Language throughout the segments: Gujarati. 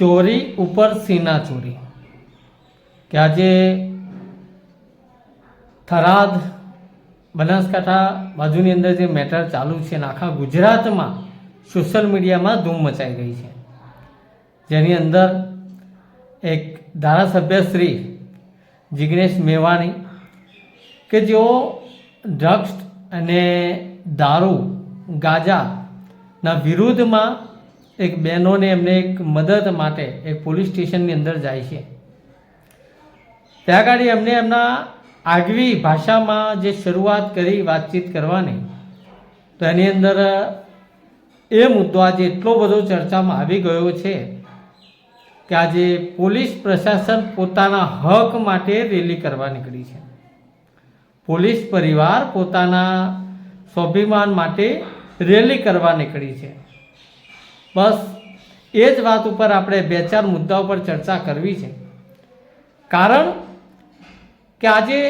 ચોરી ઉપર સીના ચોરી. કે આજે થરાદ, બનાસકાંઠા બાજુની અંદર જે મેટર ચાલુ છે ને આખા ગુજરાતમાં સોશિયલ મીડિયામાં ધૂમ મચાઈ ગઈ છે. જેની અંદર એક ધારાસભ્ય શ્રી જિગ્નેશ મેવાણી કે જેઓ ડ્રગ્સ અને દારૂ, ગાજાના વિરુદ્ધમાં એક બહેનોને એમને એક મદદ માટે એક પોલીસ સ્ટેશનની અંદર જાય છે. ત્યાં આગળ એમને એમના આગવી ભાષામાં જે શરૂઆત કરી વાતચીત કરવાની, તો એની અંદર એ મુદ્દો આજે એટલો બધો ચર્ચામાં આવી ગયો છે કે આજે પોલીસ પ્રશાસન પોતાના હક માટે રેલી કરવા નીકળી છે. પોલીસ પરિવાર પોતાના સ્વાભિમાન માટે રેલી કરવા નીકળી છે. બસ, એ જ વાત ઉપર આપણે બે ચાર મુદ્દા ઉપર ચર્ચા કરવી છે. કારણ કે આજે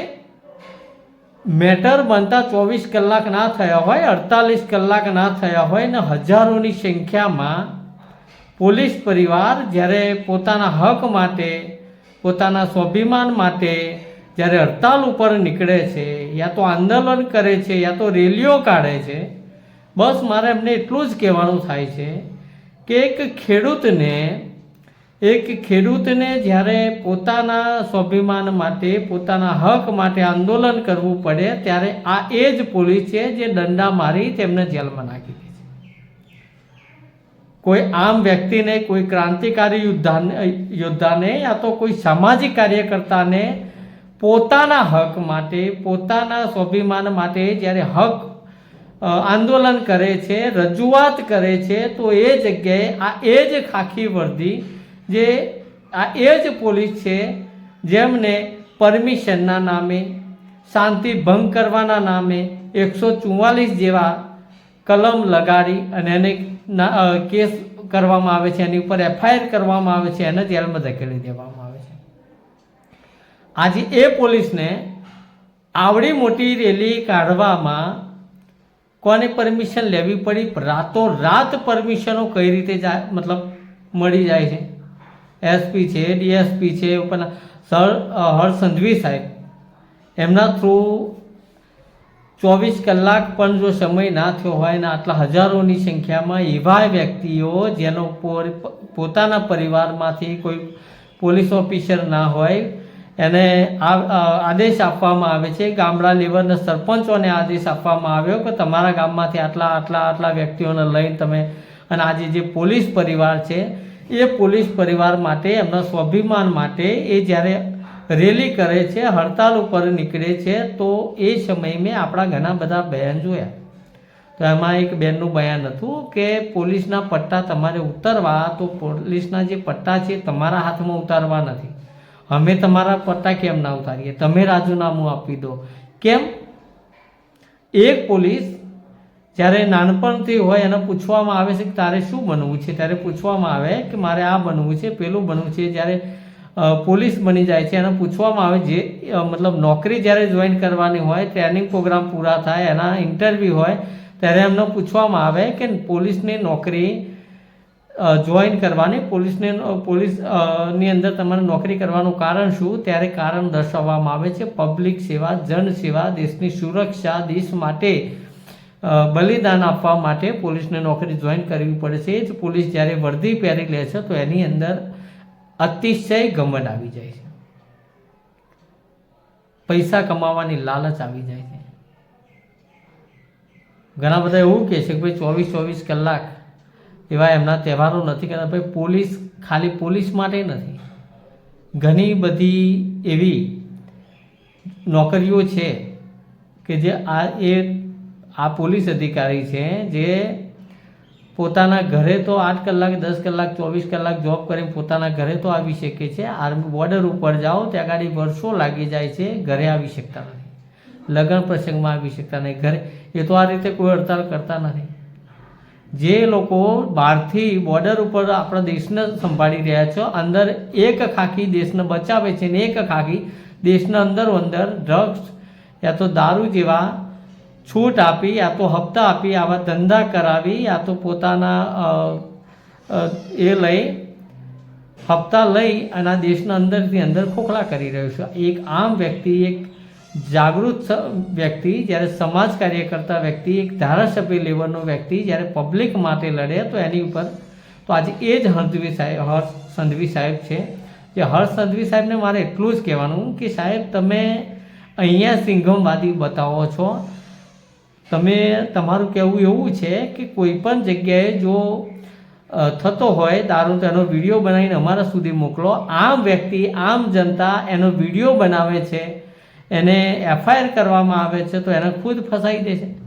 મેટર બનતા ચોવીસ કલાક ના થયા હોય, અડતાલીસ કલાક ના થયા હોય ને હજારોની સંખ્યામાં પોલીસ પરિવાર જ્યારે પોતાના હક માટે, પોતાના સ્વાભિમાન માટે જ્યારે હડતાલ ઉપર નીકળે છે, યા તો આંદોલન કરે છે, યા તો રેલીઓ કાઢે છે, બસ મારે એમને એટલું જ કહેવાનું થાય છે કે એક ખેડૂતને એક ખેડૂતને જ્યારે પોતાના સ્વાભિમાન માટે, પોતાના હક માટે આંદોલન કરવું પડે, ત્યારે આ એ જ પોલીસ છે જે દંડા મારી તેમને જેલમાં નાખી દે છે. કોઈ આમ વ્યક્તિને, કોઈ ક્રાંતિકારી યોદ્ધાને યોદ્ધાને યા તો કોઈ સામાજિક કાર્યકર્તાને પોતાના હક માટે, પોતાના સ્વાભિમાન માટે જ્યારે હક આંદોલન કરે છે, રજૂઆત કરે છે, તો એ જગ્યાએ આ એ જ ખાખી વર્દી જે આ એ જ પોલીસ છે, જેમને પરમિશનના નામે, શાંતિ ભંગ કરવાના નામે એકસો ચુમ્માલીસ જેવા કલમ લગાડી અને એને કેસ કરવામાં આવે છે, એની ઉપર એફઆઈઆર કરવામાં આવે છે, એને જેલમાં ધકેલી દેવામાં આવે છે. આજે એ પોલીસને આવડી મોટી રેલી કાઢવામાં કોની પરમિશન લેવી પડી? રાતો રાત પરમિશનો કઈ રીતે મતલબ મળી જાય છે. એસપી છે ડીએસપી છે, ઉપરના સર હર્ષ સંઘવી સાહેબ, એમના થ્રુ ચોવીસ કલાક પણ જો સમય ના થયો હોય ને આટલા હજારોની સંખ્યામાં એવા વ્યક્તિઓ જેનો પોતાના પરિવારમાંથી કોઈ પોલીસ ઓફિસર ના હોય એને આદેશ આપવામાં આવે છે. ગામડા લેવલના સરપંચોને આદેશ આપવામાં આવ્યો કે તમારા ગામમાંથી આટલા આટલા આટલા વ્યક્તિઓને લઈને તમે અને આજે જે પોલીસ પરિવાર છે, એ પોલીસ પરિવાર માટે, એમના સ્વાભિમાન માટે એ જ્યારે રેલી કરે છે, હડતાલ ઉપર નીકળે છે, તો એ સમયે મેં આપણા ઘણા બધા બયાન જોયા. તો એમાં એક બેનનું બયાન હતું કે પોલીસના પટ્ટા તમારે ઉતારવા, તો પોલીસના જે પટ્ટા છે તમારા હાથમાં ઉતારવા નથી. અમે તમારા પટ્ટા કેમ ના ઉતારીએ? તમે રાજીનામું આપી દો. કેમ? એક પોલીસ જ્યારે નાનપણથી હોય એને પૂછવામાં આવે છે કે તારે શું બનવું છે? ત્યારે પૂછવામાં આવે કે મારે આ બનવું છે, પેલું બનવું છે. જ્યારે પોલીસ બની જાય છે, એને પૂછવામાં આવે જે મતલબ નોકરી જ્યારે જોઈન કરવાની હોય, ટ્રેનિંગ પ્રોગ્રામ પૂરા થાય, એના ઇન્ટરવ્યૂ હોય, ત્યારે એમને પૂછવામાં આવે કે પોલીસની નોકરી જોઈન કરવાની પોલીસને પોલીસની અંદર તમારે નોકરી કરવાનું કારણ શું? ત્યારે કારણ દર્શાવવામાં આવે છે પબ્લિક સેવા, જન સેવા, દેશની સુરક્ષા, દેશ માટે બલિદાન આપવા માટે પોલીસને નોકરી જોઈન કરવી પડે છે. એ જ પોલીસ જ્યારે વર્દી પહેરી લે છે, તો એની અંદર અતિશય ગમન આવી જાય છે. પૈસા કમાવાની લાલચ આવી જાય છે. ઘણા બધા એવું કહે છે કે ભાઈ ચોવીસ ચોવીસ કલાક એવા એમના તહેવારો નથી કરતા ભાઈ પોલીસ, ખાલી પોલીસ માટે નથી. ઘણી બધી એવી નોકરીઓ છે કે જે આ એ આ પોલીસ અધિકારી છે જે પોતાના ઘરે તો આઠ કલાક, દસ કલાક, ચોવીસ કલાક જોબ કરીને પોતાના ઘરે તો આવી શકે છે. આર્મી બોર્ડર ઉપર જાઓ, ત્યાં ગાડી વર્ષો લાગી જાય છે, ઘરે આવી શકતા નથી. લગ્ન પ્રસંગમાં આવી શકતા નહીં ઘરે એ તો આ રીતે કોઈ હડતાલ કરતા નથી. જે લોકો બહારથી બોર્ડર ઉપર આપણા દેશને સંભાળી રહ્યા છે, અંદર એક ખાખી દેશને બચાવે છે ને એક ખાખી દેશના અંદર અંદર ડ્રગ્સ યા તો દારૂ જેવા છૂટ આપી, યા તો હપ્તા આપી, આવા ધંધા કરાવી, યા તો પોતાના એ લઈ, હપ્તા લઈ અને આ દેશના અંદરથી અંદર ખોખલા કરી રહ્યો છે. એક આમ વ્યક્તિ, એક જાગૃત વ્યક્તિ જ્યારે સમાજ કાર્ય કરતા વ્યક્તિ, એક ધારાસભ્ય લેવલનો વ્યક્તિ જ્યારે પબ્લિક માટે લડે તો એની ઉપર, તો આજે એ જ હર્ષવી સાહેબ, હર્ષ સંધવી સાહેબ છે. જે હર્ષ સંધવી સાહેબને મારે એટલું જ કહેવાનું કે સાહેબ, તમે અહીંયા સિંઘમવાદી બતાવો છો. તમે, તમારું કહેવું એવું છે કે કોઈ પણ જગ્યાએ જો થતો હોય દારૂ તો એનો વીડિયો બનાવીને અમારા સુધી મોકલો. આમ વ્યક્તિ, આમ જનતા એનો વીડિયો બનાવે છે. એને એફઆઈઆર કરવામાં આવે છે, તો એને ખુદ ફસાઈ દે છે.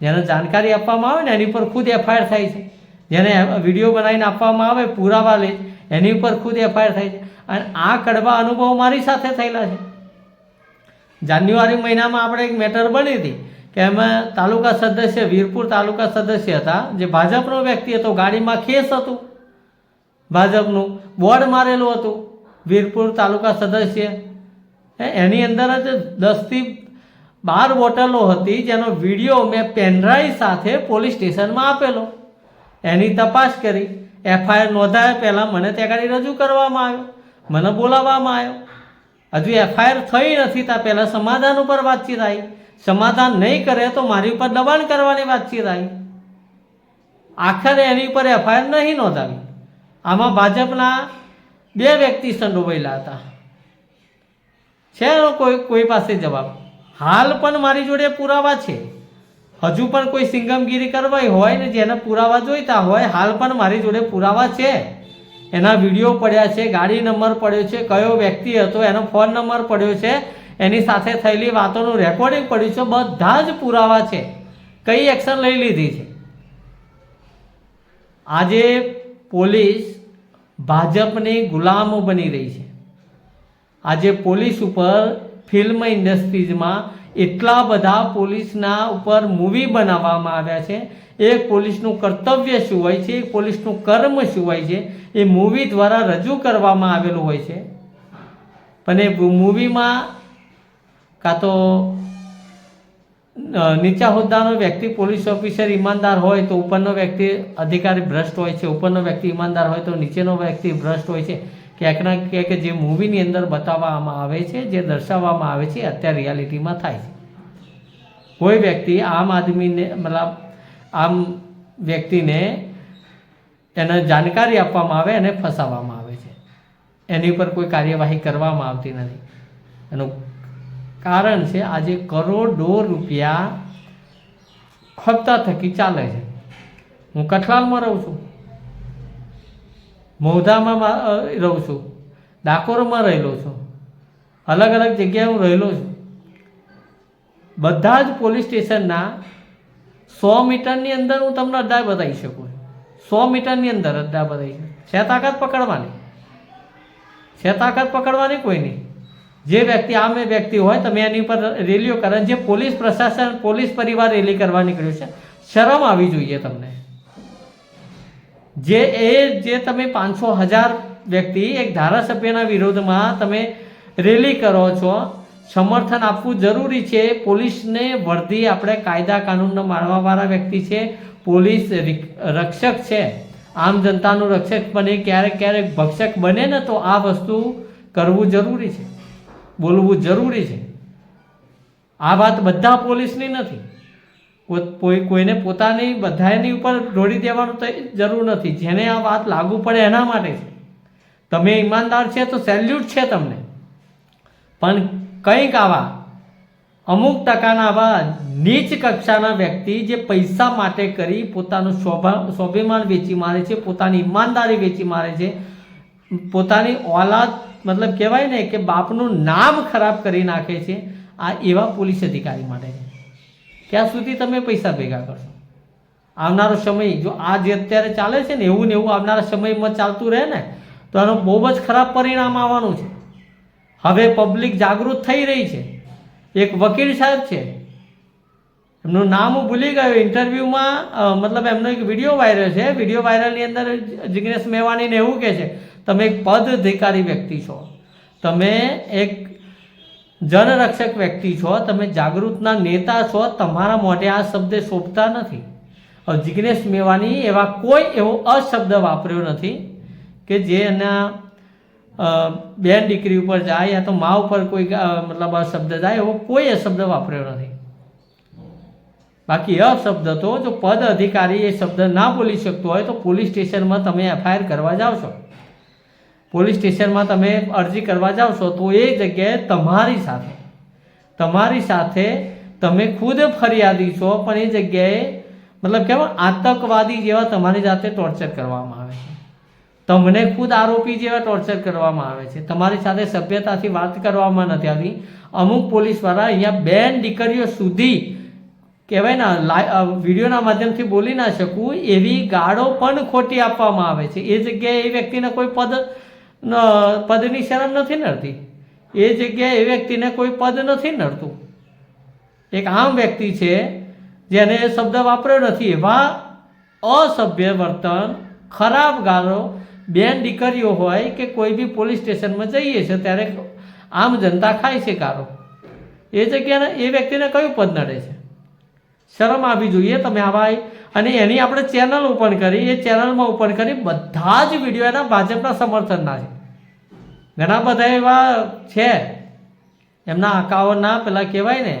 જેને જાણકારી આપવામાં આવે ને, એની પર ખુદ એફઆઈઆર થાય છે. જેને વીડિયો બનાવીને આપવામાં આવે, પુરાવા લે એની ઉપર ખુદ એફઆઈઆર થાય છે. અને આ કડવા અનુભવ મારી સાથે થયેલા છે. જાન્યુઆરી મહિનામાં આપણે એક મેટર બની હતી કે એમાં તાલુકા સદસ્ય, વીરપુર તાલુકા સદસ્ય હતા, જે ભાજપનો વ્યક્તિ હતો, ગાડીમાં ખેસ હતું. ભાજપનું બોર્ડ મારેલું હતું, વીરપુર તાલુકા સદસ્ય. એની અંદર જ દસથી બાર બોટલો હતી જેનો વીડિયો મેં પેનડ્રાઈવ સાથે પોલીસ સ્ટેશનમાં આપેલો. એની તપાસ કરી. એફઆઈઆર નોંધાયા પહેલાં મને ત્યાં રજૂ કરવામાં આવ્યો. મને બોલાવવામાં આવ્યો. હજુ એફઆઈઆર થઈ નથી ત્યાં પહેલાં સમાધાન ઉપર વાતચીત આવી. સમાધાન નહીં કરે તો મારી ઉપર દબાણ કરવાની વાતચીત આવી. આખરે એની ઉપર એફઆઈઆર નહીં નોંધાવી. આમાં ભાજપના બે વ્યક્તિ સંડોવાયેલા હતા. છે કોઈ કોઈ પાસે જવાબ? હાલ પણ મારી જોડે પુરાવા છે. હજુ પણ કોઈ સિંગમગીરી કરવાઈ હોય ને જેના પુરાવા જોઈતા હોય, હાલ પણ મારી જોડે પુરાવા છે. એના વીડિયો પડ્યા છે, ગાડી નંબર પડ્યો છે, કયો વ્યક્તિ હતો, એનો ફોન નંબર પડ્યો છે, એની સાથે થયેલી વાતોનું રેકોર્ડિંગ પડ્યું છે, બધા જ પુરાવા છે. કઈ એક્શન લઈ લીધી છે? આજે પોલીસ ભાજપની ગુલામો બની રહી છે. આજે પોલીસ ઉપર ફિલ્મ ઇન્ડસ્ટ્રીઝમાં એટલા બધા પોલીસના ઉપર મૂવી બનાવવામાં આવ્યા છે. એક પોલીસનું કર્તવ્ય શું હોય છે? પોલીસનું કર્મ શું હોય છે? એ મૂવી દ્વારા રજૂ કરવામાં આવેલું હોય છે. પણ એ મૂવીમાં કાં તો નીચા હોદ્દાનો વ્યક્તિ પોલીસ ઓફિસર ઈમાનદાર હોય તો ઉપરનો વ્યક્તિ અધિકારી ભ્રષ્ટ હોય છે. ઉપરનો વ્યક્તિ ઈમાનદાર હોય તો નીચેનો વ્યક્તિ ભ્રષ્ટ હોય છે. ક્યાંક ના ક્યાંક જે મૂવીની અંદર બતાવવામાં આવે છે, જે દર્શાવવામાં આવે છે અત્યારે રિયાલિટીમાં થાય છે. કોઈ વ્યક્તિ આમ આદમીને, મતલબ આમ વ્યક્તિને એને જાણકારી આપવામાં આવે અને ફસાવવામાં આવે છે. એની ઉપર કોઈ કાર્યવાહી કરવામાં આવતી નથી. એનું કારણ છે, આજે કરોડો રૂપિયા હપ્તા થકી ચાલે છે. હું કઠલાલમાં રહું છું. મૌધામાં રહું છું. ડાકોરમાં રહેલો છું. અલગ અલગ જગ્યાએ હું રહેલો છું. બધા જ પોલીસ સ્ટેશનના સો મીટરની અંદર હું તમને અડ્ડા બતાવી શકું સો મીટરની અંદર અડ્ડા બતાવી શકું છે. તાકાત પકડવાની? છે તાકાત પકડવાની કોઈ નહીં. જે વ્યક્તિ, આમ વ્યક્તિ હોય, તમે એની ઉપર રેલીઓ કરે. જે પોલીસ પ્રશાસન, પોલીસ પરિવાર રેલી કરવા નીકળ્યું છે, શરમ આવી જોઈએ તમને. જે એ જે તમે પાંચસો હજાર વ્યક્તિ એક ધારાસભ્યના વિરોધમાં તમે રેલી કરો છો, સમર્થન આપવું જરૂરી છે. પોલીસને વર્ધી આપણે કાયદા કાનૂનને માણવાવાળા વ્યક્તિ છે. પોલીસ રક્ષક છે. આમ જનતાનું રક્ષક બને, ક્યારેક ક્યારેક ભક્ષક બને ને તો આ વસ્તુ કરવું જરૂરી છે. બોલવું જરૂરી છે. આ વાત બધા પોલીસની નથી. કોઈ કોઈ- કોઈને પોતાની બધાની ઉપર ઢોળી દેવાનું તો જરૂર નથી. જેને આ વાત લાગુ પડે એના માટે છે. તમે ઈમાનદાર છે તો સેલ્યુટ છે તમને. પણ કંઈક આવા અમુક ટકાના આવા નીચ કક્ષાના વ્યક્તિ જે પૈસા માટે કરી પોતાનું સ્વભા સ્વાભિમાન વેચી મારે છે, પોતાની ઈમાનદારી વેચી મારે છે, પોતાની ઓલાદ મતલબ કહેવાય ને કે બાપનું નામ ખરાબ કરી નાખે છે, આ એવા પોલીસ અધિકારી માટે છે. ક્યાં સુધી તમે પૈસા ભેગા કરશો. આવનારો સમય જો આ જે અત્યારે ચાલે છે ને એવું ને એવું આવનારા સમયમાં ચાલતું રહે ને, તો એનું બહુ જ ખરાબ પરિણામ આવવાનું છે. હવે પબ્લિક જાગૃત થઈ રહી છે. એક વકીલ સાહેબ છે. એમનું નામ હું ભૂલી ગયો, ઇન્ટરવ્યૂમાં મતલબ એમનો એક વીડિયો વાયરલ છે. વીડિયો વાયરલની અંદર જિગ્નેશ મેવાણીને એવું કહે છે, તમે એક પદ અધિકારી વ્યક્તિ છો. તમે એક જનરક્ષક વ્યક્તિ છો, તમે જાગૃતના નેતા છો, તમારા મોઢે આ શબ્દ શોભતા નથી. જિગ્નેશ મેવાની એવા કોઈ એવો અશબ્દ વાપર્યો નથી કે જે એના બેન દીકરી ઉપર જાય યા તો મા ઉપર કોઈ મતલબ આ શબ્દ જાય એવો કોઈ અશબ્દ વાપર્યો નથી. બાકી અશબ્દ તો જો પદ અધિકારી એ શબ્દ ના બોલી શકતો હોય તો પોલીસ સ્ટેશનમાં તમે એફઆઈઆર કરવા જાઓ છો. પોલીસ સ્ટેશનમાં તમે અરજી કરવા જાઓ છો, તો એ જગ્યાએ તમારી સાથે તમારી સાથે તમે ખુદ ફરિયાદી છો, પણ એ જગ્યાએ મતલબ કેવા આતંકવાદી જેવા તમારી જાતે ટોર્ચર કરવામાં આવે છે. તમને ખુદ આરોપી જેવા ટોર્ચર કરવામાં આવે છે. તમારી સાથે સભ્યતાથી વાત કરવામાં નથી આવી. અમુક પોલીસવાળા અહીંયા બેન દીકરીઓ સુધી કહેવાય ને વિડીયોના માધ્યમથી બોલી ના શકું, એવી ગાળો પણ ખોટી આપવામાં આવે છે. એ જગ્યાએ એ વ્યક્તિને કોઈ પદ પદની શરમ નથી નડતી. એ જગ્યાએ એ વ્યક્તિને કોઈ પદ નથી નડતું. એક આમ વ્યક્તિ છે, જેને એ શબ્દ વાપર્યો નથી. એવા અસભ્ય વર્તન, ખરાબ ગાળો, બેન દીકરીઓ હોય કે કોઈ બી પોલીસ સ્ટેશનમાં જઈએ છે, ત્યારે આમ જનતા ખાય છે ગાળો એ જગ્યાને, એ વ્યક્તિને કયું પદ નડે છે? શરમ આવી જોઈએ તમે આવા અને એની આપણે ચેનલ ઓપન કરી, એ ચેનલમાં ઓપન કરી બધા જ વીડિયો એના ભાજપના સમર્થનના છે. ઘણા બધા એવા છે, એમના આંકાઓના પેલા કહેવાય ને,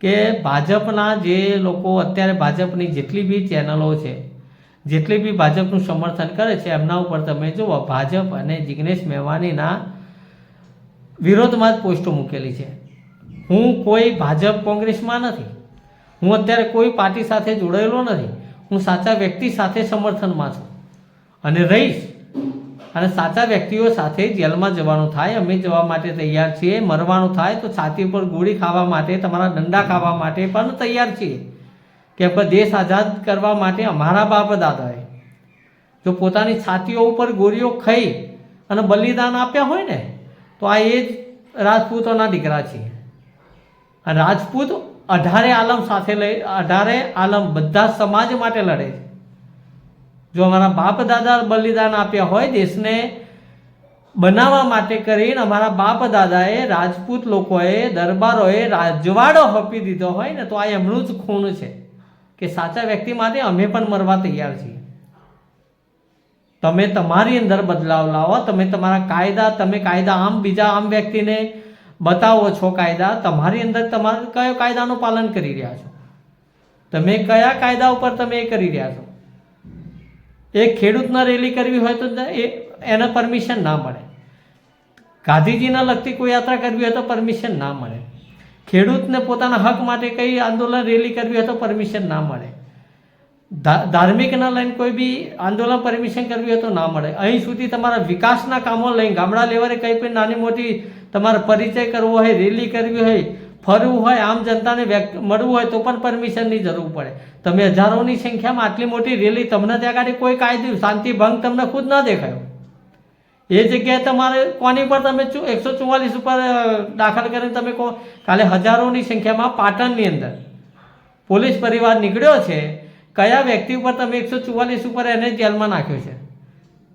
કે ભાજપના જે લોકો અત્યારે ભાજપની જેટલી બી ચેનલો છે, જેટલી બી ભાજપનું સમર્થન કરે છે, એમના ઉપર તમે જુઓ, ભાજપ અને જિગ્નેશ મેવાનીના વિરોધમાં જ પોસ્ટો મૂકેલી છે. હું કોઈ ભાજપ કોંગ્રેસમાં નથી. હું અત્યારે કોઈ પાર્ટી સાથે જોડાયેલો નથી. હું સાચા વ્યક્તિ સાથે સમર્થનમાં છું. અને રહીશ. અને સાચા વ્યક્તિઓ સાથે જેલમાં જવાનું થાય. અમે જવા માટે તૈયાર છીએ. મરવાનું થાય તો છાતી ઉપર ગોળી ખાવા માટે, તમારા દંડા ખાવા માટે પણ તૈયાર છીએ. કે દેશ આઝાદ કરવા માટે અમારા બાપ દાદાએ જો પોતાની છાતીઓ ઉપર ગોળીઓ ખાઈ અને બલિદાન આપ્યા હોય ને, તો આ એ જ રાજપૂતોના દીકરા છે અને રાજપૂત અઢારે આલમ સાથે લઈ, અઢારે આલમ બધા સમાજ માટે લડે છે. જો અમારા બાપ દાદા બલિદાન આપ્યા હોય દેશને બનાવવા માટે કરીને અમારા બાપ દાદાએ, રાજપૂત લોકોએ, દરબારોએ રાજવાડો આપી દીધો હોય ને, તો આ એમનું જ ખૂન છે કે સાચા વ્યક્તિ માટે અમે પણ મરવા તૈયાર છીએ. તમે તમારી અંદર બદલાવ લાવો, તમે તમારા કાયદા, તમે કાયદા આમ બીજા આમ વ્યક્તિને બતાવો છો કાયદા, તમારી અંદર તમારે કયો કાયદાનું પાલન કરી રહ્યા છો? તમે કયા કાયદા ઉપર તમે એ કરી રહ્યા છો? એ ખેડૂતને રેલી કરવી હોય તો એ એને પરમિશન ના મળે. ગાંધીજીને લગતી કોઈ યાત્રા કરવી હોય તો પરમિશન ના મળે. ખેડૂતને પોતાના હક માટે કઈ આંદોલન, રેલી કરવી હોય તો પરમિશન ના મળે. ધાર્મિકના લઈને કોઈ બી આંદોલન પરમિશન કરવી હોય તો ના મળે. અહીં સુધી તમારા વિકાસના કામો લઈને ગામડા લેવલે કંઈ પણ નાની મોટી તમારે પરિચય કરવો હોય, રેલી કરવી હોય, ફરવું હોય, આમ જનતાને મળવું હોય તો પણ પરમિશનની જરૂર પડે. તમે હજારોની સંખ્યામાં આટલી મોટી રેલી તમને ત્યાં આગળ કોઈ કાયદો, શાંતિ ભંગ તમને ખુદ ન દેખાયો. એ જગ્યાએ તમારે કોની પર તમે એકસો ચુમ્માલીસ ઉપર દાખલ કરીને તમે કહો, કાલે હજારોની સંખ્યામાં પાટણની અંદર પોલીસ પરિવાર નીકળ્યો છે, કયા વ્યક્તિ ઉપર તમે એકસો ચુમ્માલીસ ઉપર એને જેલમાં નાખ્યો છે?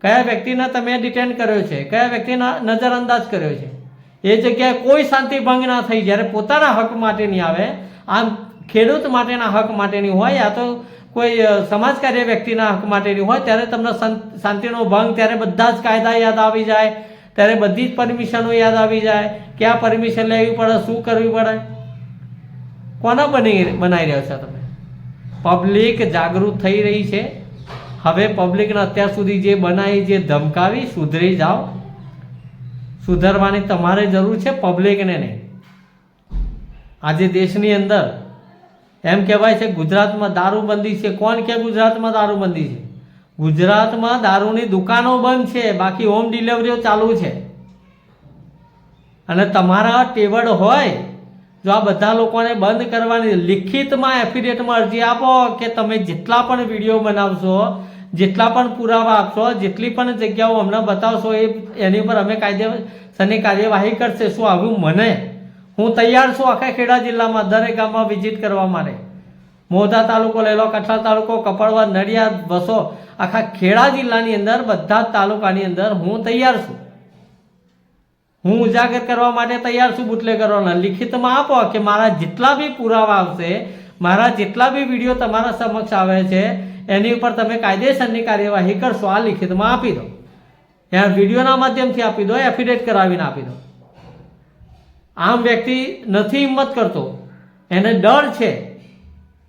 કયા વ્યક્તિને તમે ડિટેન કર્યો છે? કયા વ્યક્તિના નજરઅંદાજ કર્યો છે? એ જગ્યાએ કોઈ શાંતિ ભંગ ના થઈ. જ્યારે પોતાના હક માટેની આવે, આમ ખેડૂત માટેના હક માટેની હોય, યા તો કોઈ સમાજ કાર્ય વ્યક્તિના હક માટેની હોય, ત્યારે તમને શાંતિનો ભંગ, ત્યારે બધા જ કાયદા યાદ આવી જાય, ત્યારે બધી જ પરમિશનો યાદ આવી જાય, ક્યાં પરમિશન લેવી પડે, શું કરવી પડે. કોના બની બનાવી રહ્યા છો તમે? પબ્લિક જાગૃત થઈ રહી છે. હવે પબ્લિકને અત્યાર સુધી જે બનાવી જે ધમકાવી, સુધરી જાઓ. સુધારવાની તમારે જરૂર છે પબ્લિકને નહીં. આજે દેશની અંદર એમ કહેવાય છે, ગુજરાતમાં દારૂબંધી છે. કોણ કે ગુજરાતમાં દારૂબંધી છે? ગુજરાતમાં દારૂની દુકાનો બંધ છે, બાકી હોમ ડિલિવરીઓ ચાલુ છે. અને તમારા ટેવડ હોય, જો આ બધા લોકોને બંધ કરવાની, લિખિતમાં એફિડેટમાં અરજી આપો કે તમે જેટલા પણ વીડિયો બનાવશો જેટલા પણ પુરાવા આપશો, જેટલી પણ જગ્યાઓ અમને બતાવશો, એ એની ઉપર અમે કાયદેસરની કાર્યવાહી કરશે. શું આવું મને? હું તૈયાર છું આખા ખેડા જિલ્લામાં, દરેક ગામમાં વિઝિટ કરવા માટે. મોધા તાલુકો લઈ લો કઠલા તાલુકો, કપડવા, નડિયાદ, વસો, આખા ખેડા જિલ્લાની અંદર, બધા જ તાલુકાની અંદર હું તૈયાર છું. હું ઉજાગર કરવા માટે તૈયાર છું બુટલેગરોના. લિખિતમાં આપો કે મારા જેટલા બી પુરાવા આવશે, મારા જેટલા બી વીડિયો તમારા સમક્ષ આવે છે એની ઉપર તમે કાયદેસરની કાર્યવાહી કરશો, આ લિખિતમાં આપી દો. યા વિડીયોના માધ્યમથી આપી દો એફિડેટ કરાવીને આપી દો. આમ વ્યક્તિ નથી હિંમત કરતો. એને ડર છે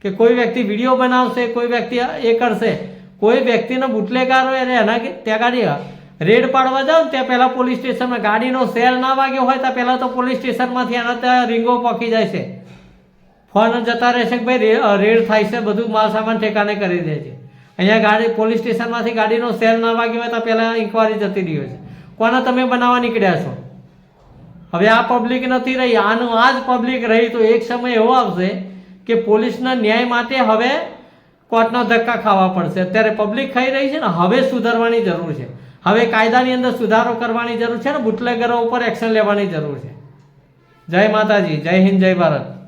કે કોઈ વ્યક્તિ વીડિયો બનાવશે, કોઈ વ્યક્તિ એ કરશે. કોઈ વ્યક્તિનો હોય અને એના ત્યાં ગાડી રેડ પાડવા જાવ ત્યાં પહેલાં પોલીસ સ્ટેશનમાં ગાડીનો સેલ ના વાગ્યો હોય, ત્યાં પહેલાં તો પોલીસ સ્ટેશનમાંથી એના ત્યાં રીંગો પોકી જાય છે. ફોન જતા રહેશે કે ભાઈ રેડ થાય છે, બધું માલ સામાન ઠેકાને કરી દે છે. અહીંયા ગાડી, પોલીસ સ્ટેશનમાંથી ગાડીનો સેલ ના વાગ્યો હોય તો પહેલાં ઇન્કવાયરી જતી રહ્યો છે. કોને તમે બનાવવા નીકળ્યા છો? હવે આ પબ્લિક નથી રહી, આનું આ જ પબ્લિક રહી, તો એક સમય એવો આવશે કે પોલીસના ન્યાય માટે હવે કોર્ટના ધક્કા ખાવા પડશે. અત્યારે પબ્લિક ખાઈ રહી છે ને, હવે સુધારવાની જરૂર છે. હવે કાયદાની અંદર સુધારો કરવાની જરૂર છે ને, બુટલેગરો ઉપર એક્શન લેવાની જરૂર છે. જય માતાજી, જય હિન્દ, જય ભારત.